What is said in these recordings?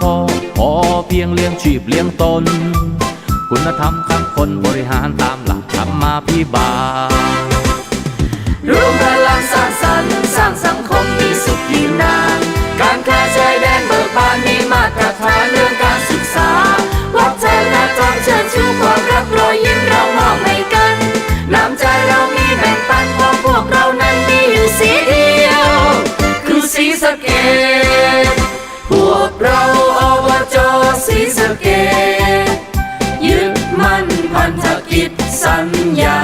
พอ พอเพียงเลี้ยงชีพเลี้ยงตน คุณธรรมขั้งคนบริหารตามหลักธรรมาพิบาลร่วมพลังสร้างสรรค์สร้างสังคมมีสุขยืนนาน การค้าชาแดนเบิกบานมีมาตรฐาน จสีสะเกตยึดมั่นพันธกิจสัญญา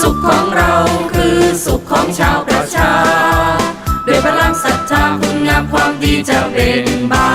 สุขของเราคือสุขของชาวประชา ด้วยพลังศรัทธาคุณงามความดีจะเบ่งบาน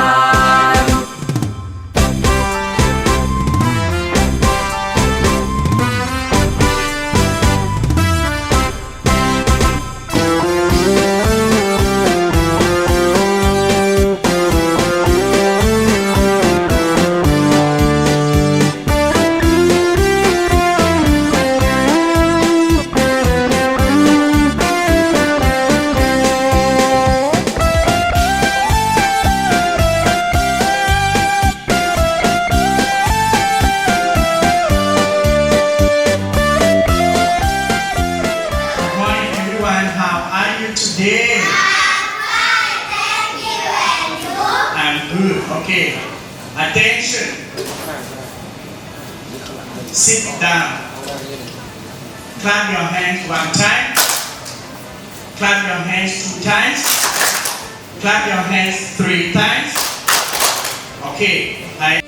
Attention. Sit down. Clap your hands one time. Clap your hands two times. Clap your hands three times. Okay. I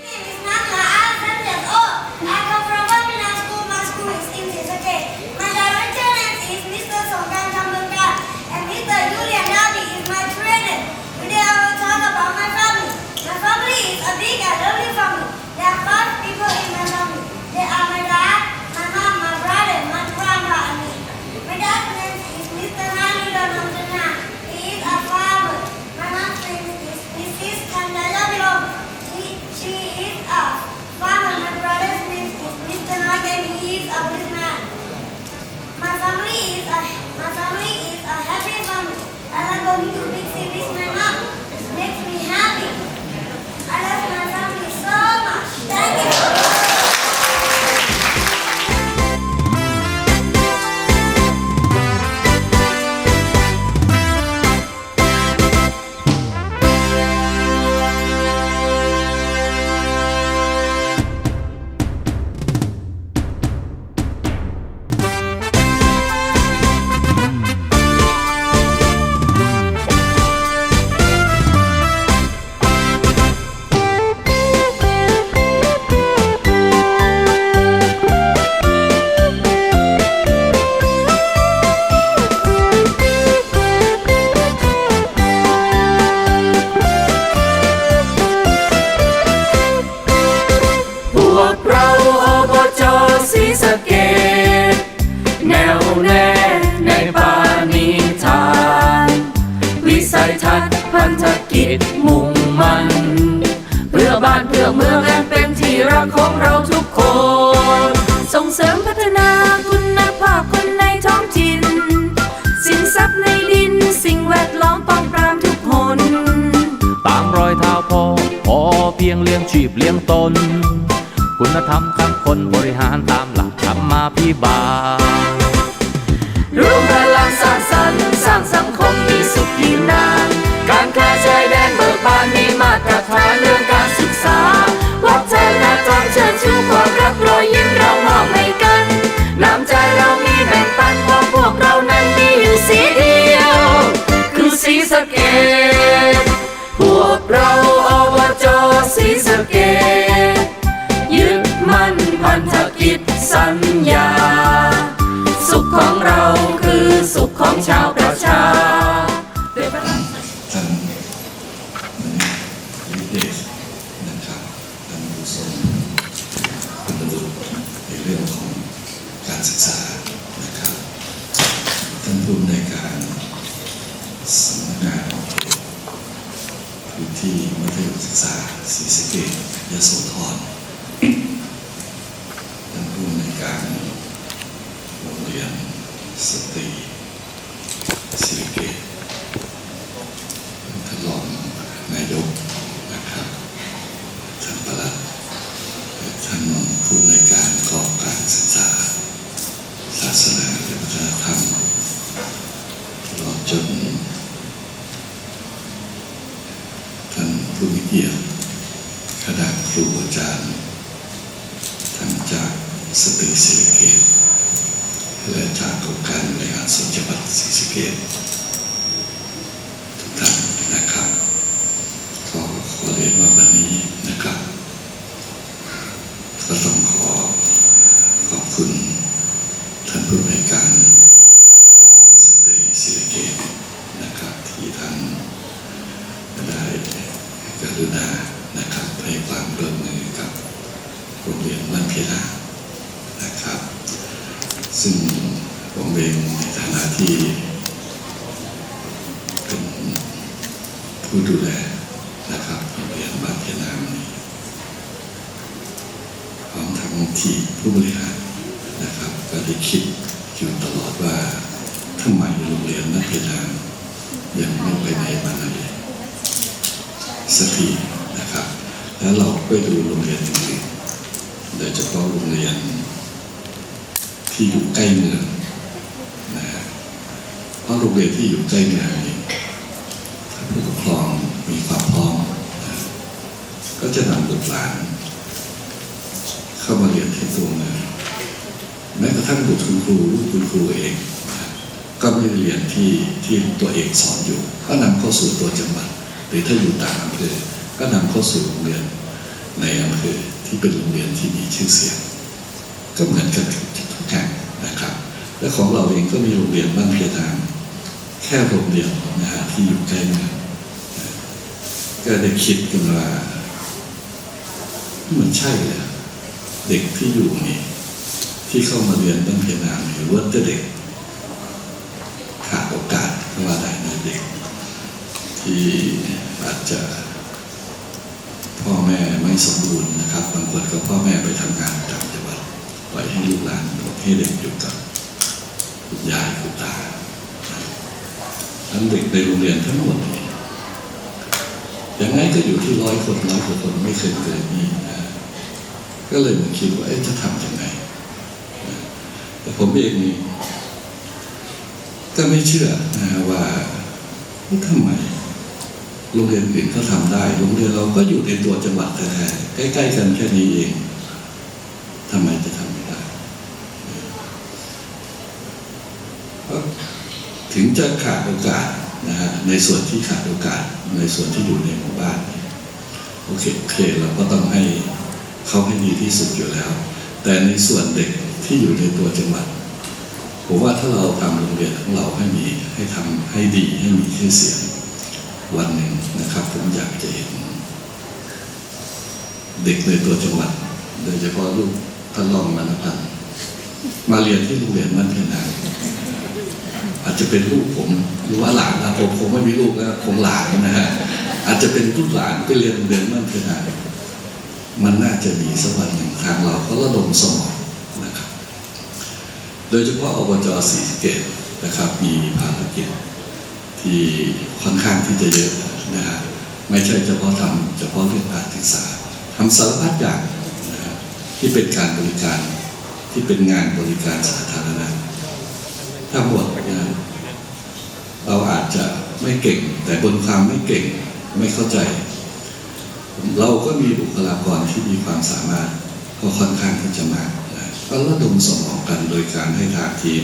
ในปาณิธาน วิสัยทัศน์พันธกิจมุ่งมันเพื่อบ้านเพื่อเมืองอันเป็นที่รักของเราทุกคน ส่งเสริมพัฒนาคุณภาพคนในท้องถิ่น สินทรัพย์ในดินสิ่งแวดล้อมป้องปรามทุกคน ตามรอยเท้าพ่อพอเพียงเลี้ยงชีพเลี้ยงตน คุณธรรมข้างคนบริหารตามหลักธรรมาพิบาล รวมพลังสร้างสรรค์สร้างสังคมมีสุขยืนนาน การค้าชายแดนเบิกบาน ท่านผู้ในวยการสำนักงานพื้นที่มัธยมศึกษาศรีสะเกดยโสธรท่านผู้ในวยการโรงเรียนสตรีศรีสะเกษ ท่านรองนายกนะครับท่านประหลัด ท่านผู้ในวยการกองการศึกษา ศาสนาและวัฒนธรรมตลอดจน ท่านผู้มีเกียรติ คณะครูอาจารย์ทั้งจากสตรีศิริเกตและจากองค์การบริหารส่วนจังหวัดศรีสะเกษทุกท่านนะครับ ขอขอเรียนว่าวันนี้นะครับ ก็ต้องขอขอบคุณท่านผู้ในวยการโรงเรียนสตรีศิริเกตนะครับที่ท่าน ได้กรุณานะครับให้ความร่วมมือกับโรงเรียนบ้านเพลานะครับ ซึ่ง ผมเองในฐานะที่เป็นผู้ดูแลนะครับโรงเรียนบ้านเพลานี้พร้อมทั้งที่ผู้บริหารนะครับ ก็ได้คิดอยู่ตลอดว่าทำไมโรงเรียนบ้านเพลายังไม่ไปไหนมาไหนสักทีนะครับ แล้วเราไปดูโรงเรียนอื่นโดยเฉพาะโรงเรียนที่อยู่ใกล้เมืองนะฮะเพราะ โรงเรียนที่อยู่ใกล้เมืองนี่ถ้าผู้ปกครองมีความพร้อม ก็จะนำบุตรหลาน เข้ามาเรียนที่ตัวเมืองแม้กระทั่งบุตรคุณครูลูกคุณครูเอง ก็ไม่ได้เรียนที่ที่ตัวเองสอนอยู่ ก็นำเข้าสู่ตัวจังหวัดหรือถ้าอยู่ต่างอำเภอก็นำเข้าสู่โรงเรียนในอำเภอที่เป็นโรงเรียนที่มีชื่อเสียง ก็เหมือนกันทุกแห่งนะครับ และของเราเองก็มีโรงเรียนบ้านเพียทาง แค่โรงเรียนนะฮะที่อยู่ใกล้นก็ได้คิดกันว่ามันใช่เลยเด็กที่อยู่นี่ ที่เข้ามาเรียนบ้านเพียทางหรือว่าจะเด็กขาดโอกาสก็ว่าได้นะเด็ก ที่อาจจะพ่อแม่ไม่สมบูรณ์นะครับ บางคนก็พ่อแม่ไปทำงานต่างจังหวัดปล่อยให้ลูกหลานให้เด็กอยู่กับคุณยายคุณตา ทั้งเด็กในโรงเรียนทั้งหมดอย่างไงก็อยู่ที่ร้อยคนร้อยกว่าคนไม่เคยเกินนี้นะก็เลยมาคิดว่าจะทำยังไงนะแต่ผมเองนี่ก็ไม่เชื่อนะว่าทำไมโรงเรียนอื่นเขาทำได้ โรงเรียนเราก็อยู่ในตัวจังหวัดแท้ๆใกล้ ๆ กันแค่นี้เองทำไมจะทำไม่ได้เพราะ ถึงจะขาดโอกาสนะฮะในส่วนที่ขาดโอกาสในส่วนที่อยู่ในหมู่บ้านโอเคโอเคเราก็ต้องให้เขาให้ดีที่สุดอยู่แล้ว แต่ในส่วนเด็กที่อยู่ในตัวจังหวัดผมว่าถ้าเราทำโรงเรียนของเราให้มีให้ทำให้ดีให้มีชื่อเสียงวันหนึ่งนะครับ ผมอยากจะเห็น เด็กในตัวจังหวัด โดยเฉพาะลูกท่านรองมานพันธ์มาเรียนที่โรงเรียนบ้านเพียงนา อาจจะเป็นลูกผมหรือว่าหลานนะผมคงไม่มีลูกแล้วคงหลานนะฮะอาจจะเป็นลูกหลานไปเรียนเรียนบ้านเพียงนามันน่าจะมีสักวันหนึ่งทางเราก็ระดมสมองนะครับ โดยเฉพาะอบจศรีสเกษนะครับ มีภารกิจที่ค่อนข้างที่จะเยอะนะฮะไม่ใช่เฉพาะทำเฉพาะเรื่องการศึกษาทำสารพัดอย่างนะฮะที่เป็นการบริการที่เป็นงานบริการสาธารณะถ้าหมดนะ เราอาจจะไม่เก่ง แต่บนความไม่เก่งไม่เข้าใจ เราก็มีบุคลากรที่มีความสามารถก็ค่อนข้างที่จะมากก็ระดมสมองกันโดยการให้ทางทีม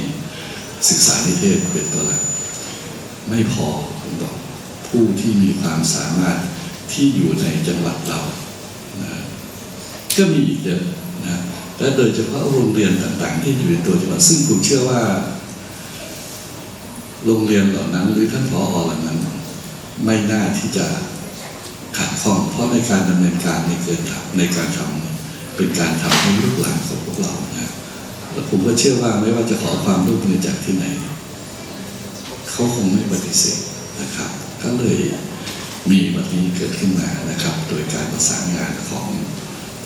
ศึกษานิเทศเป็นตัวหลักไม่พอผมบอกผู้ที่มีความสามารถที่อยู่ในจังหวัดเรานะก็มีอีกเยอะนะและโดยเฉพาะโรงเรียนต่างๆ ที่อยู่ในตัวจังหวัดซึ่งผมเชื่อว่า โรงเรียนเหล่านั้น หรือท่านผอเหล่านั้น ไม่น่าที่จะขัดข้องเพราะในการดำเนินการในเกินทำในการทำเป็นการทำให้ลูกหลานของพวกเรานะแล้วผมก็เชื่อว่าไม่ว่าจะขอความร่วมมือจากที่ไหน เขาคงไม่ปฏิเสธนะครับ ก็เลยมีแบบนี้เกิดขึ้นมานะครับ โดยการประสานงานของ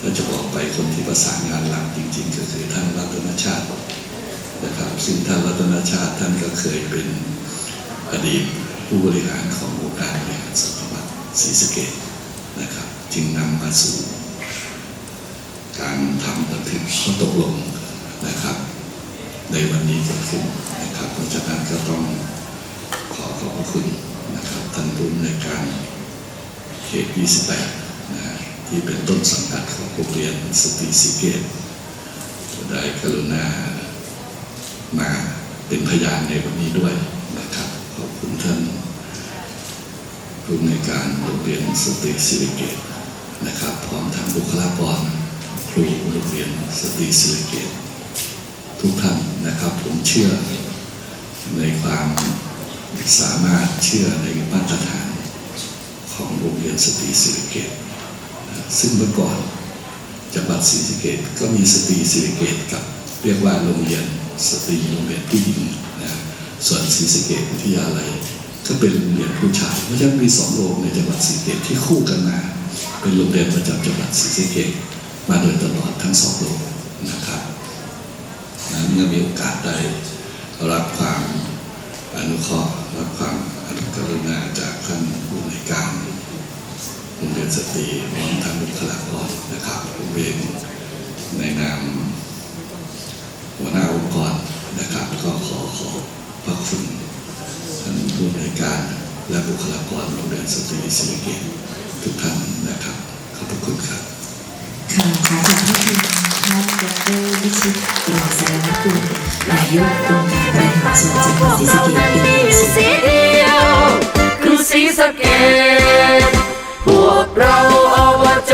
ถ้าจะบอกไปคนที่ประสานงานหลักจริง ๆ ก็คือท่านรัตนชาติ นะครับซึ่งท่านรัตนชาติท่านก็เคยเป็นอดีตผู้บริหารขององค์การบริหารส่วนจังหวัดศรีสะเกษนะครับ จึงนำมาสู่ การทำบันทึกข้อตกลงนะครับ ในวันนี้เกิดขึ้นนะครับเพราะฉะนั้นก็ต้องขอขอบพระคุณนะครับท่านผู้ในการเขต 28 นะที่เป็นต้นสังกัดของโรงเรียนสตรีสีเกตได้กรุณา มาเป็นพยานในวันนี้ด้วยนะครับขอบคุณท่านผู้ในการโรงเรียนสตรีศิริเกตนะครับ พร้อมทั้งบุคลากรครูโรงเรียนสตรีศิริเกตทุกท่านนะครับผมเชื่อในความสามารถเชื่อในมาตรฐานของโรงเรียนสตรีศิริเกต ซึ่งเมื่อก่อนจังหวัดศรีสะเกดก็มีสตรีศิริเกตกับ เรียกว่าโรงเรียนสตรีโรงเรียนผู้หญิงนะส่วนศรีสะเกดวิทยาลัยก็เป็นโรงเรียนผู้ชายเพราะฉะนั้นมีสองโรงในจังหวัดศรีสะเกดที่คู่กันมา เป็นโรงเรียนประจำจังหวัดศรีสะเกดมาโดยตลอดทั้งสองโรงนะครับนั้นเมื่อมีโอกาสได้รับความอนุเคราะห์รับความอนุกรุณาจากท่านผู้ในการโรงเรียนสตรีพร้อมทั้งบุคลากรนะครับผมเองในนาม หัวหน้าองค์กรนะครับ ก็ขอขอบพระคุณท่านผู้ในวยการ และบุคลากรโรงเรียนสตรีศิริเกตทุกท่านนะครับ ขอบพระคุณครับค่ะขอขอบพระคุณท่านดรวิชิตกรสารกุลนายกองค์การบริหารส่วนจังหวัดศรีสะเกษเป็นอย่างสูงสีเดียวคือสีสะเกตพวกเราอบจ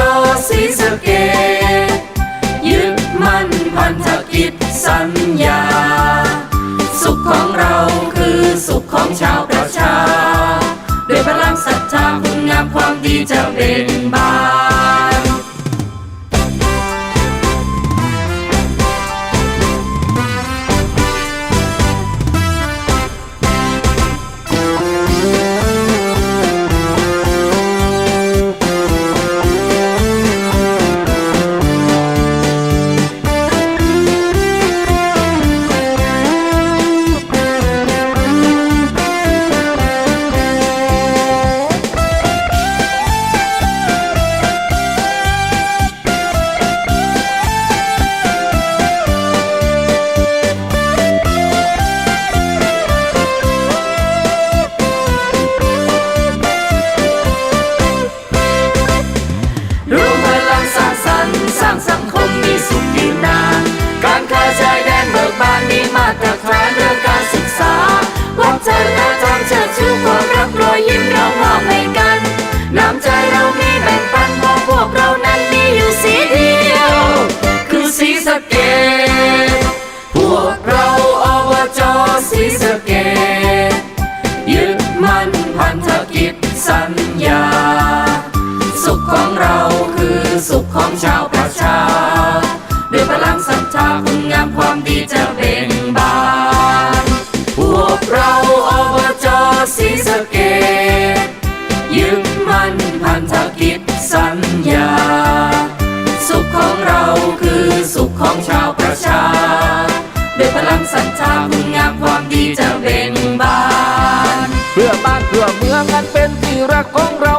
สีสะเกต สัญญา สุขของเราคือสุขของชาวประชา ด้วยพลังศรัทธาคุณงามความดีจะเบ่งบาน อยยิ้มเรามอบให้กัน น้ำใจเรามีแบ่งปันมองพวกเรานั้นมีอยู่สีเดียว คือสีสะเกตพวกเราอบจสีสะเกตยึดมั่นพันธกิจสัญญา สุขของเราคือสุขของชาวประชาด้วยพลังศรัทธาคุณงามความดีจะเบ่งบาน พวกเรา ยึดมั่นพันธกิจสัญญา สุขของเราคือสุขของชาวประชาด้วยพลังศรัทธาคุณงามความดีจะเบ่งบาน เพื่อบ้านเพื่อเมืองอันเป็นที่รักของเรา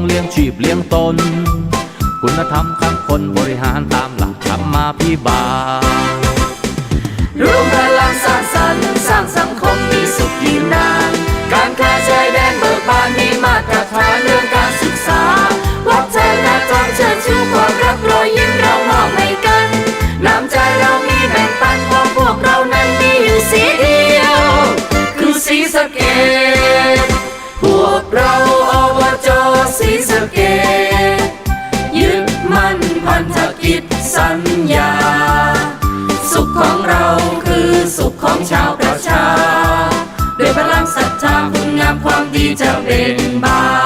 ยเท้าพ่อพอเพียงเลี้ยงชีพเลี้ยงตน คุณธรรมขั้งคนบริหารตามหลักธรรมาพิบาลร่วมพลังสร้างสรรค์สร้างสังคมมีสุขยืนน ศรีสะเกยึดมั่นพันธกิจสัญญา สุขของเราคือสุขของชาวประชา ด้วยพลังศรัทธาคุณงามความดีจะเบ่งบาน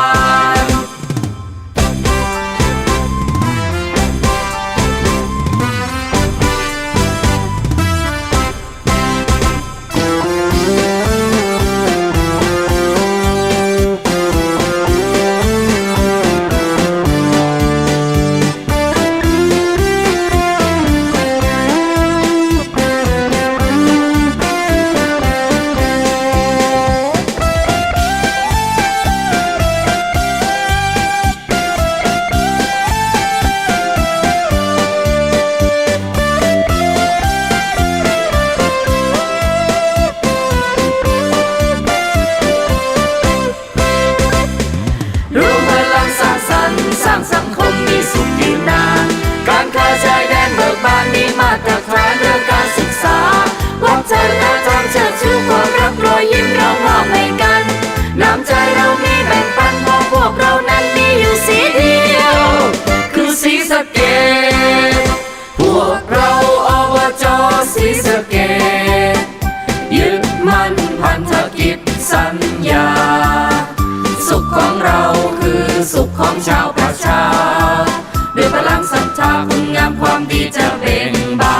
ศรัทธาคุณงามความดีจะเบ่งบา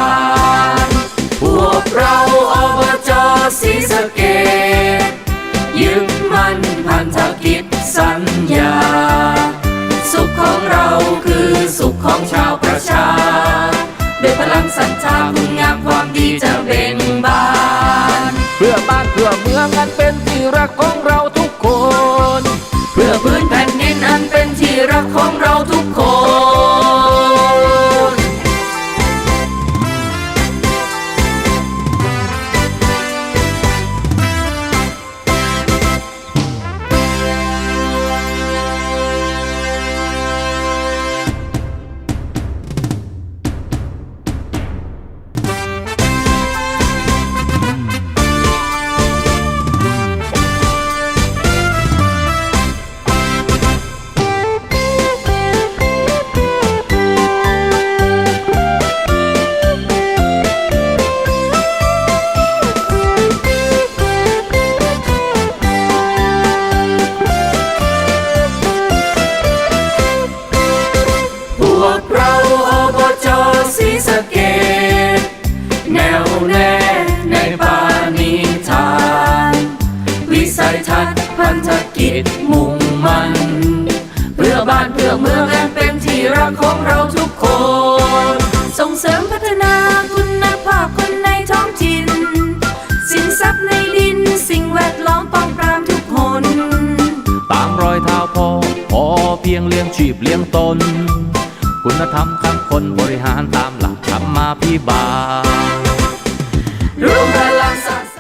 น พวกเราอบจสีสะเกตยึดมั่นพันธกิจสัญญา สุขของเราคือสุขของชาวประชาด้วยพลังศรัทธาคุณงามความดีจะเบ่งบาน เพื่อบ้านเพื่อเมืองอันเป็นที่รักของ วกเราอบจสีสะเกตแนวแน่ในปาณิธาน วิสัยทัศน์พันธกิจมุ่งมันเพื่อบ้านเพื่อเมืองอันเป็นที่รักของเราทุกคน ส่งเสริมพัฒนาคุณภาพคนในท้องถิ่น สินทรัพย์ในดินสิ่งแวดล้อมป้องปรามทุกคน ตามรอยเท้าพ่อพอเพียงเลี้ยงชีพเลี้ยงตน คุณธรรมคำคนบริหารตามหลักธรรมาพิบาลรวมพ